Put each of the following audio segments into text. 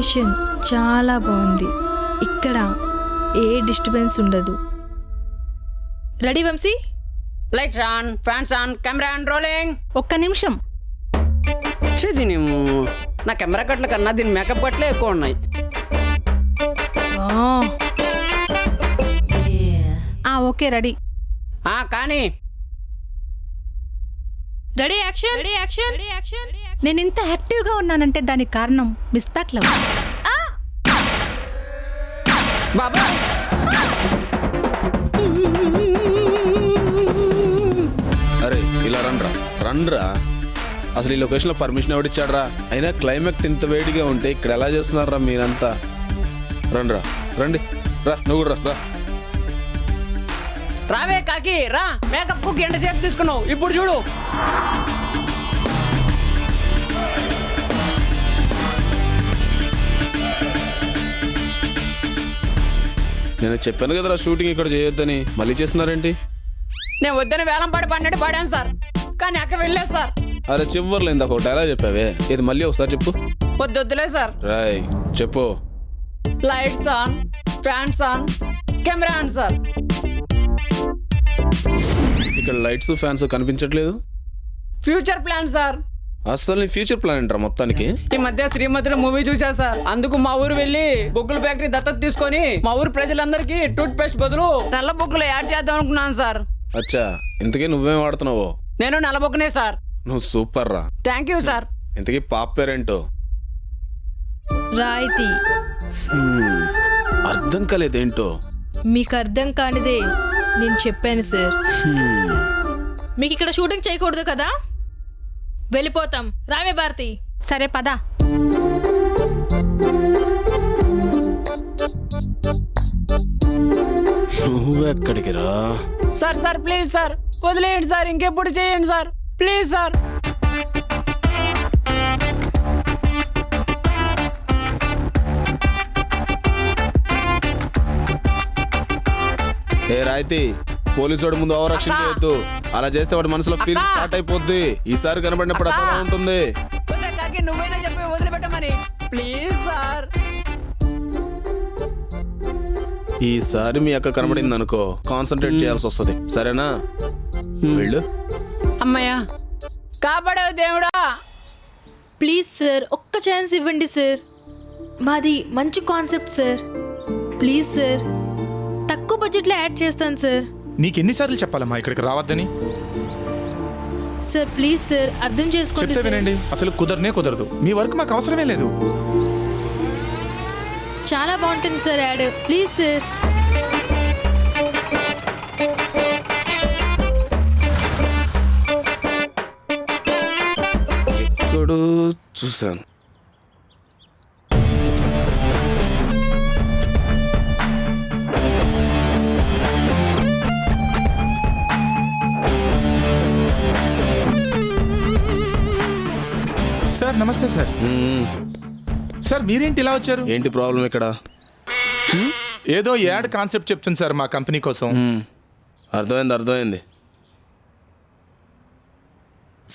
Location చాలా బాగుంది. ఇక్కడ ఏ డిస్టర్బెన్స్ ఉండదు. Ready Vamsi? Lights on fans on camera on rolling ఒక్క నిమిషం. చే దీని నా కెమెరా కట్ల కన్నా దీని మేకప్ కట్లే ఎక్కువ ఉన్నాయి. ఆ, ఓకే రెడీ ఆ కానీ. Ready action ready action ready action నేను ఇంత యాక్టివ్గా ఉన్నానంటే దానికి కారణం మిస్ ప్యాక్ లవ్. బాబా. అరే ఇలా రండ్రా రండ్రా అసలు ఈ లొకేషన్లో పర్మిషన్ ఎవడిచ్చాడ్రా? అయినా క్లైమాక్ట్ ఇంత వేడిగా ఉంటే ఇక్కడ ఎలా చేస్తున్నారా మీరంతా? రండ్రా రండి. రా నువ్వు కూడా రా. రా రావే కాకి రా. మేకప్కు గంట సేపు తీసుకున్నావు. ఇప్పుడు చూడు. నేను చెప్పాను కదరా షూటింగ్ ఇక్కడ చేయొద్దని. మళ్ళీ చేస్తున్నారేంటి? నేను వద్దని వేలం పాడి పడినట్టు పాడాను సార్. కానీ అక్క వెళ్ళలేదు సార్. అరే చివర్లో ఇందాక ఒక డైలాగ్ చెప్పావే. ఇది మళ్ళీ ఒకసారి చెప్పు. వద్దు వద్దులే సార్. రాయ్ చెప్పు. Lights on fans on camera on sir. ఇక్కడ లైట్స్ ఫ్యాన్స్ కనిపించట్లేదు. Future plan sir. అసలు నీ ఫ్యూచర్ ప్లాన్ ఏంట్రా మొత్తానికి? ఈ మధ్య శ్రీమతుడు మూవీ చూసా సార్. అందుకు మా ఊరు వెళ్ళి బొగ్గుల ఫ్యాక్టరీ దత్తత తీసుకొని మా ఊరు ప్రజలందరికీ టూత్ పేస్ట్ బదులు నల్ల బొగ్గులు యాడ్ చేద్దాం అనుకున్నాను సార్. అచ్చా ఇంతకీ నువ్వేం వాడుతున్నావో? నేను నల్ల బొగ్గునే సార్. నువ్వు సూపర్ రా థ్యాంక్ యూ సార్. ఇంతకీ పాప పేరేంటో? రాయితీ. హ్మ్, అర్థం కాలేదేంటో? మీకు అర్థం కానిదే నేను చెప్పాను సార్. మీకు ఇక్కడ షూటింగ్ చేయకూడదు కదా? వెళ్ళిపోతాం. రామే భారతి. సరే పదా. నువ్వెక్కడికి రా? Sir sir please sir. వదిలేయండి సార్. ఇంకెప్పుడు చేయండి సార్. Please sir. ఏ రాయితీ? పోలీసు వాడి ముందు అవరక్షణ. చేయొద్దు. అలా చేస్తే వాడి మనసులో ఫీల్. స్టార్ట్ అయిపోద్ది. ఈసారి కనబడినప్పుడు అక్కా. అలా ఉంటుంది. నువ్వైనా చెప్పి వదిలిపెట్టమని. Please sir. ఈసారి మీ అక్క కనబడింది అనుకో కాన్సన్ట్రేట్ చేయాల్సి వస్తుంది. సరేనా? వెళ్ళు. అమ్మయ్యా కాపాడవు దేవుడా. Please sir. ఒక్క ఛాన్స్ ఇవ్వండి సార్. మాది మంచి కాన్సెప్ట్ సార్. Please sir. తక్కువ బడ్జెట్లో యాడ్ చేస్తాను సార్. నీకెన్నిసార్లు చెప్పాలమ్మా ఇక్కడికి రావద్దని? సార్ ప్లీజ్ సార్ అర్థం చేసుకోండి చెప్తే సార్. వినండి. అసలు కుదరనే కుదరదు. మీ వర్క్ మాకు అవసరమే లేదు. చాలా బాగుంటుంది సార్ యాడ్. Please sir. ఎక్కడో చూశాను. నమస్తే సార్. సార్ మీరేంటి ఇలా వచ్చారు? ఏంటి ప్రాబ్లం ఇక్కడ? ఏదో యాడ్ కాన్సెప్ట్ చెప్తుంది సార్ మా కంపెనీ కోసం. అర్థమైంది అర్థమైంది.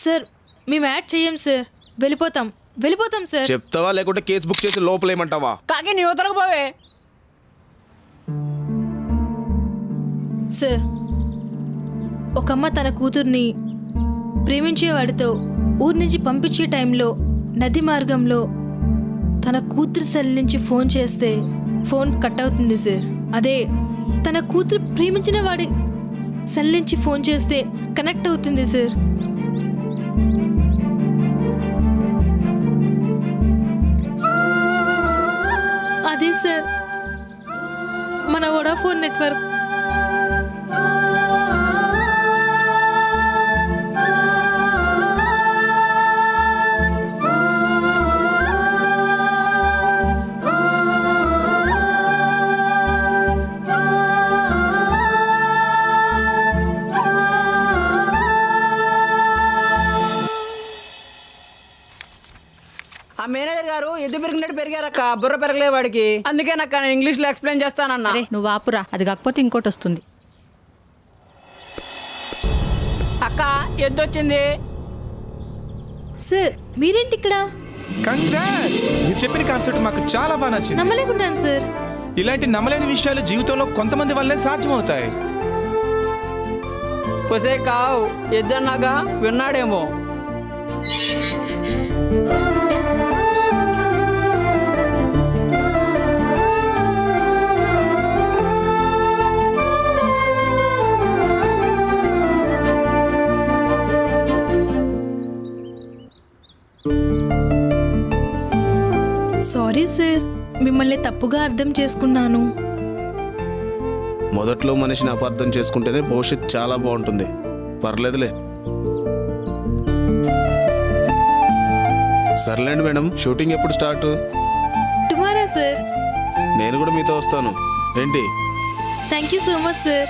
సార్ మేము యాడ్ చేయం సార్. వెళ్ళిపోతాం. వెళ్ళిపోతాం సార్. చెప్తావా లేకుంటే కేసు బుక్ చేసి లోపలేయమంటావా కాకి నీ ఉతరకు పోవే. సార్ ఒక అమ్మ తన కూతుర్ని ప్రేమించేవాడితో ఊరి నుంచి పంపించే టైంలో నది మార్గంలో తన కూతురు సెల్ నుంచి ఫోన్ చేస్తే ఫోన్ కట్ అవుతుంది సార్. అదే తన కూతురు ప్రేమించిన వాడి సెల్ నుంచి ఫోన్ చేస్తే కనెక్ట్ అవుతుంది సార్. అదే సార్. మన వోడాఫోన్ నెట్వర్క్ ఎద్దు పెరిగినట్టు పెరిగారక్క. బుర్ర పెరగలే వాడికి. అందుకే నాకు నేను ఇంగ్లీష్లో ఎక్స్ప్లెయిన్ చేస్తానన్నా. అరే నువ్వు ఆపురా. అది కాకపోతే ఇంకోటి వస్తుంది. అక్క ఎద్దు వచ్చింది. సార్ మీరేంటి ఇక్కడ? కంగ్రాట్స్ మీరు చెప్పిన కాన్సెప్ట్ మాకు చాలా బాగా నచ్చింది. నమ్మలేకున్నాను సార్. ఇలాంటి నమ్మలేని విషయాలు జీవితంలో కొంతమంది వల్లే సాధ్యమవుతాయి. పొసే కావు ఇద్దన్నాగా విన్నాడేమో. సారీ సార్ మిమ్మల్ని తప్పుగా అర్థం చేసుకున్నాను. మొదట్లో మనిషిని అపార్థం చేసుకుంటేనే భవిష్యత్ చాలా బాగుంటుంది. పర్లేదులే. సర్లేండి మేడం షూటింగ్ ఎప్పుడు స్టార్ట్? Tomorrow sir. నేను కూడా మీతో వస్తాను. ఏంటి? Thank you so much sir.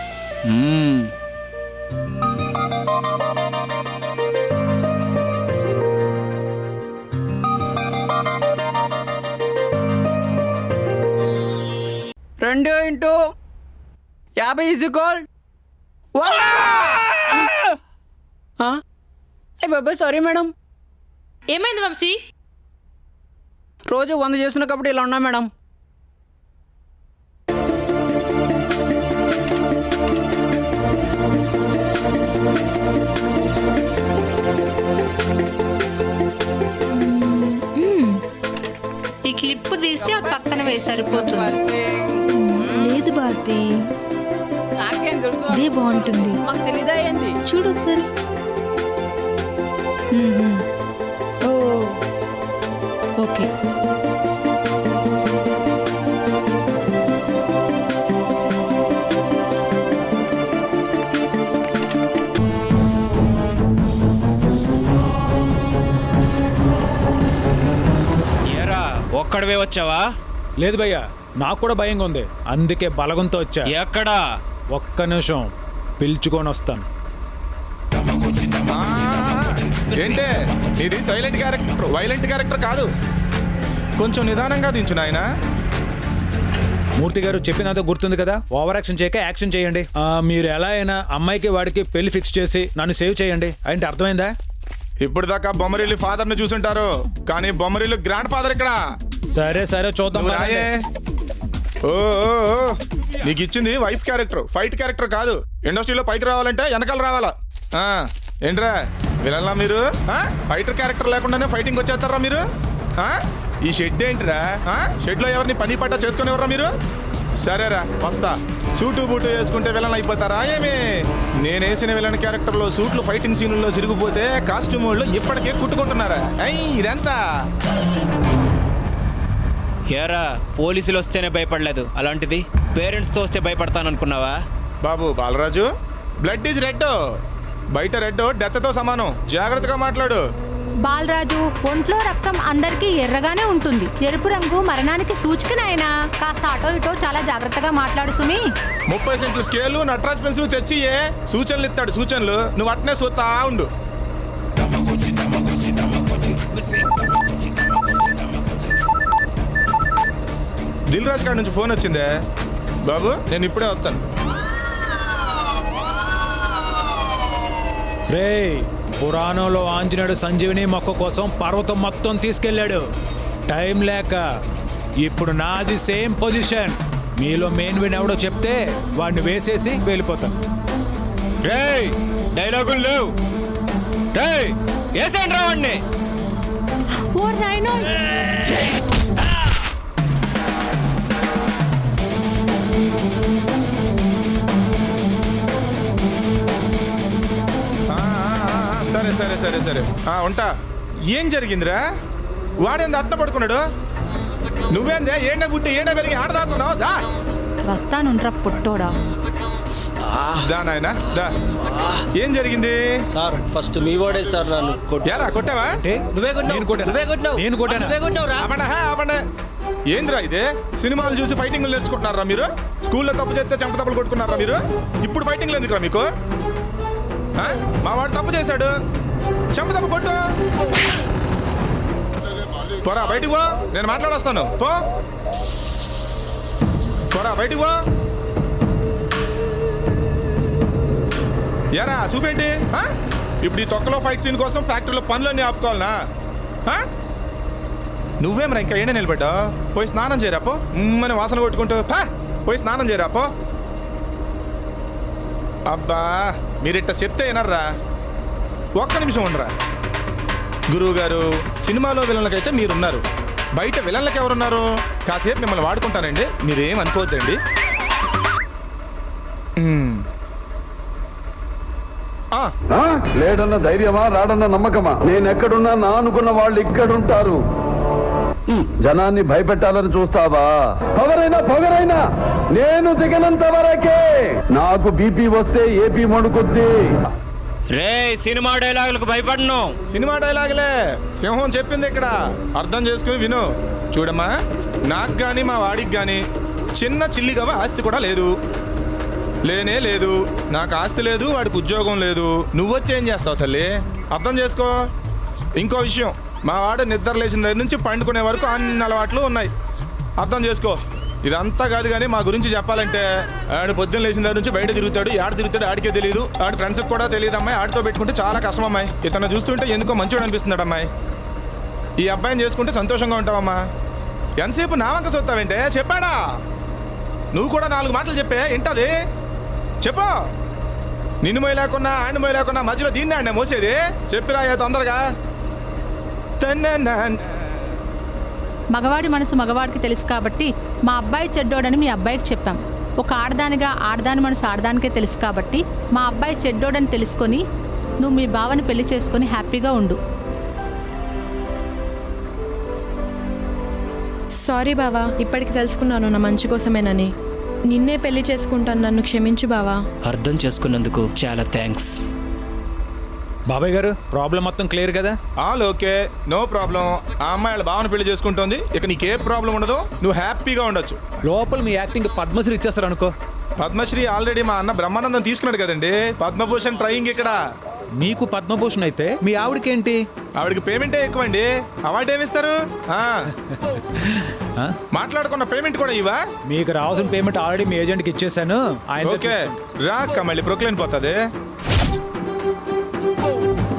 యాభై ఈజ్ ఈక్వల్. ఏ బాబాయ్ సారీ మేడం. ఏమైంది వంశీ? రోజు వంద చేస్తున్న కాబట్టి ఇలా ఉన్నా మేడం. ఈ క్లిప్ తీసి ఆ పక్కన వేసి సరిపోతుంది లేదు భారతి. తెలుసు? ఇదే బాగుంటుంది. మాకు తెలీదా ఏంది? చూడు ఒకసారి. మ్మ్. ఓ. ఓకే. ఏరా ఒక్కడవే వచ్చావా? లేదు భయ్యా నాకు కూడా భయంగా ఉంది. అందుకే బలగంతో వచ్చా. ఎక్కడా? ఒక్క నిమిషం పిలుచుకొని వస్తాను. ఏంటే? ఇది సైలెంట్ క్యారెక్టర్ వైలెంట్ క్యారెక్టర్ కాదు. కొంచెం నిదానంగా దించు నాయనా. మూర్తి గారు చెప్పినంత గుర్తుంది కదా? ఓవర్ యాక్షన్ చేయక యాక్షన్ చేయండి. మీరు ఎలా అయినా అమ్మాయికి వాడికి పెళ్ళి ఫిక్స్ చేసి నన్ను సేవ్ చేయండి. అంటే అర్థమైందా? ఇప్పుడు దాకా బొమ్మరిల్లు ఫాదర్ని చూసుంటారు. కానీ బొమ్మరిల్లు గ్రాండ్ ఫాదర్ ఇక్కడ. సరే సరే చూద్దాం నీకు ఇచ్చింది వైఫ్ క్యారెక్టర్ ఫైట్ క్యారెక్టర్ కాదు. ఇండస్ట్రీలో పైకి రావాలంటే వెనకాల రావాలా? ఏంట్రా వినలా మీరు? ఫైటర్ క్యారెక్టర్ లేకుండానే ఫైటింగ్ వచ్చేస్తారా మీరు? ఈ షెడ్ ఏంటిరా? ఆ? షెడ్లో ఎవరిని పని పట్ట చేసుకునేవరా మీరు? సరేరా వస్తా. సూటు బూటు వేసుకుంటే విలన్ అయిపోతారా? ఏమి? నేను వేసిన విలన్ క్యారెక్టర్లో సూట్లు ఫైటింగ్ సీన్లలో సిరిగిపోతే కాస్ట్యూమ్లో ఇప్పటికే కుట్టుకుంటున్నారా? అయ్యి ఇదంతా. ఏరా పోలీసులు వస్తేనే భయపడలేదు. అలాంటిది పేరెంట్స్తో వస్తే భయపడతాననుకున్నావా? బాబు బాలరాజు బ్లడ్ ఈజ్ రెడ్ బయట రెడ్ డెత్తో సమానం. జాగ్రత్తగా మాట్లాడు. బాలరాజు ఒంట్లో రక్తం అందరికీ ఎర్రగానే ఉంటుంది. ఎరుపు రంగు మరణానికి సూచిక నాయనా. కాస్త అటో ఇటో చాలా జాగ్రత్తగా మాట్లాడు సుమి. ముప్పై సెంట్ల స్కేలు నటరాజ్ పెన్సిల్ తెచ్చియే సూచనలు ఇస్తాడు సూచనలు. నువ్వు అట్నే చూస్తా ఉండు. దిల్ రాజ్ కాడ నుంచి ఫోన్ వచ్చిందే? బాబు నేను ఇప్పుడే వస్తాను. రేయ్ పురాణంలో ఆంజనేయుడు సంజీవిని మొక్క కోసం పర్వతం మొత్తం తీసుకెళ్ళాడు. టైం లేక ఇప్పుడు నాది సేమ్ పొజిషన్. మీలో మెయిన్ విన్ ఎవడో చెప్తే వాడిని వేసేసి వెళ్ళిపోతాను రేయ్ డైలాగులు లేవు. రేయ్ వేసేయండి రావండి ఓ నాయనో సరే సరే. ఆ, ఉంటా. ఏం జరిగిందిరా? వాడేంది అట్ట పడుకున్నాడు? నువ్వేందే? ఏడ గుట్టి ఏడ పెరిగి ఆడదాకున్నావు దా. వస్తానుండ్రా పుట్టోడా. దా నాయనా దా. ఏం జరిగింది? సార్ ఫస్ట్ మీ వాడే సార్ నన్ను కొట్టు యారా కొట్టావా? నువ్వే కొట్టావు. నేను కొట్టానా? నువ్వే కొట్టావు. నేను కొట్టానా? నువ్వే కొట్టావురా. ఆపండి హే, ఆపండి ఏంద్రా ఇదే? సినిమాలు చూసి ఫైటింగ్లు నేర్చుకుంటున్నారా మీరు? స్కూల్లో తప్పు చేస్తే చెంప తప్పులు కొట్టుకున్నారా మీరు? ఇప్పుడు ఫైటింగ్లు ఎందుకురా మీకు? ఆ? మా వాడు తప్పు చేశాడు. చెంప కొట్టు. పోరా బయటికి పో. నేను మాట్లాడొస్తాను. పో. పోరా బయటికి పో. ఎరా చూపేంటి? ఇప్పుడు ఈ తొక్కలో ఫైట్ సీన్ కోసం ఫ్యాక్టరీలో పనులన్నీ ఆపుకోవాలనా? ఆ? నువ్వేమరా ఇంకా ఏడే నిలబడ్డా? పోయి స్నానం చేయరాపో మన వాసన కొట్టుకుంటూ పా. పోయి స్నానం చేయరాపో అబ్బా మీరిట్ట చెప్తే ఏనర్రా ఒక్క నిమిషం ఉండరా. గురువు గారు సినిమాలో విలన్లకైతే మీరున్నారు. బయట విలన్లకి ఎవరున్నారు? కాసేపు మిమ్మల్ని వాడుకుంటానండి. మీరేం అనుకోవద్దండి? లేడన్న ధైర్యమా రాడన్న నమ్మకమా? నేను ఎక్కడున్నా నా అనుకున్న వాళ్ళు ఇక్కడుంటారు. జనాన్ని భయపెట్టాలని చూస్తావా? పొగరైనా పొగరైనా! నేను దిగనంత వరకే! నాకు బీపీ వస్తే ఏపీ మణుకుద్ది రే సినిమా డైలాగులకు భయపడను. సినిమా డైలాగులే. సింహం చెప్పింది ఇక్కడ. అర్థం చేసుకుని విను. చూడమ్మా. నాకు కానీ మా వాడికి కానీ చిన్న చిల్లిగవ ఆస్తి కూడా లేదు. లేనే లేదు. నాకు ఆస్తి లేదు వాడికి ఉద్యోగం లేదు. నువ్వొచ్చి ఏం చేస్తావు తల్లి? అర్థం చేసుకో. ఇంకో విషయం. మా వాడు నిద్ర లేచిన దగ్గర నుంచి పండుకునే వరకు అన్ని అలవాట్లు ఉన్నాయి. అర్థం చేసుకో. ఇదంతా కాదు కానీ మా గురించి చెప్పాలంటే ఆడు పొద్దున్న లేచిన దగ్గర నుంచి బయట తిరుగుతాడు ఆడ తిరుగుతాడు ఆడికే తెలియదు ఆడి ఫ్రెండ్స్కి కూడా తెలియదు అమ్మాయి. ఆడితో పెట్టుకుంటే చాలా కష్టం అమ్మాయి. ఇతను చూస్తుంటే ఎందుకో మంచోడు అనిపిస్తున్నాడు అమ్మాయి. ఈ అబ్బాయిని చేసుకుంటే సంతోషంగా ఉంటావమ్మా ఎంతసేపు నా వంక చూస్తావేంటే చెప్పాడా? నువ్వు కూడా నాలుగు మాటలు చెప్పే ఏంటది చెప్పు. నిన్ను మొయ్య లేకున్నా ఆయన మొయ్య లేకున్నా మధ్యలో దీన్ని ఆడినా మోసేది? చెప్పిరా తొందరగా. మగవాడి మనసు మగవాడికి తెలుసు కాబట్టి మా అబ్బాయి చెడ్డోడని మీ అబ్బాయికి చెప్పాం ఒక ఆడదానిగా ఆడదాని మనసు ఆడదానికే తెలుసు కాబట్టి మా అబ్బాయి చెడ్డోడని తెలుసుకొని నువ్వు మీ బావని పెళ్ళి చేసుకొని హ్యాపీగా ఉండు. సారీ బావా ఇప్పటికి తెలుసుకున్నాను నా మంచి కోసమేనని. నిన్నే పెళ్ళి చేసుకుంటాను నన్ను క్షమించు బావా. అర్థం చేసుకున్నందుకు చాలా థ్యాంక్స్. బాబాయ్ గారు ప్రాబ్లం మొత్తం క్లియర్ కదా? All okay no problem. ఆ అమ్మాయి వాళ్ళ భావన పెళ్ళి చేసుకుంటోంది. ఇక నీకే ప్రాబ్లం ఉండదు. నువ్వు హ్యాపీగా ఉండొచ్చు. లోపల మీ యాక్టింగ్ పద్మశ్రీ ఇచ్చేస్తారు అనుకో. పద్మశ్రీ ఆల్రెడీ మా అన్న బ్రహ్మానందం తీసుకున్నాడు కదండి. పద్మభూషణ్ ట్రయింగ్ ఇక్కడ. మీకు పద్మభూషణ్ అయితే మీ ఆవిడకేంటి? ఆవిడకి పేమెంటే ఎక్కువండి. అవార్డు ఏమిస్తారు? మాట్లాడుకున్న పేమెంట్ కూడా ఇవా మీకు రావాల్సిన పేమెంట్ ఆల్రెడీ మీ ఏజెంట్కి ఇచ్చేసాను ఆయన ఓకే. రాక మళ్ళీ ప్రొక్లైన్ పోతుంది.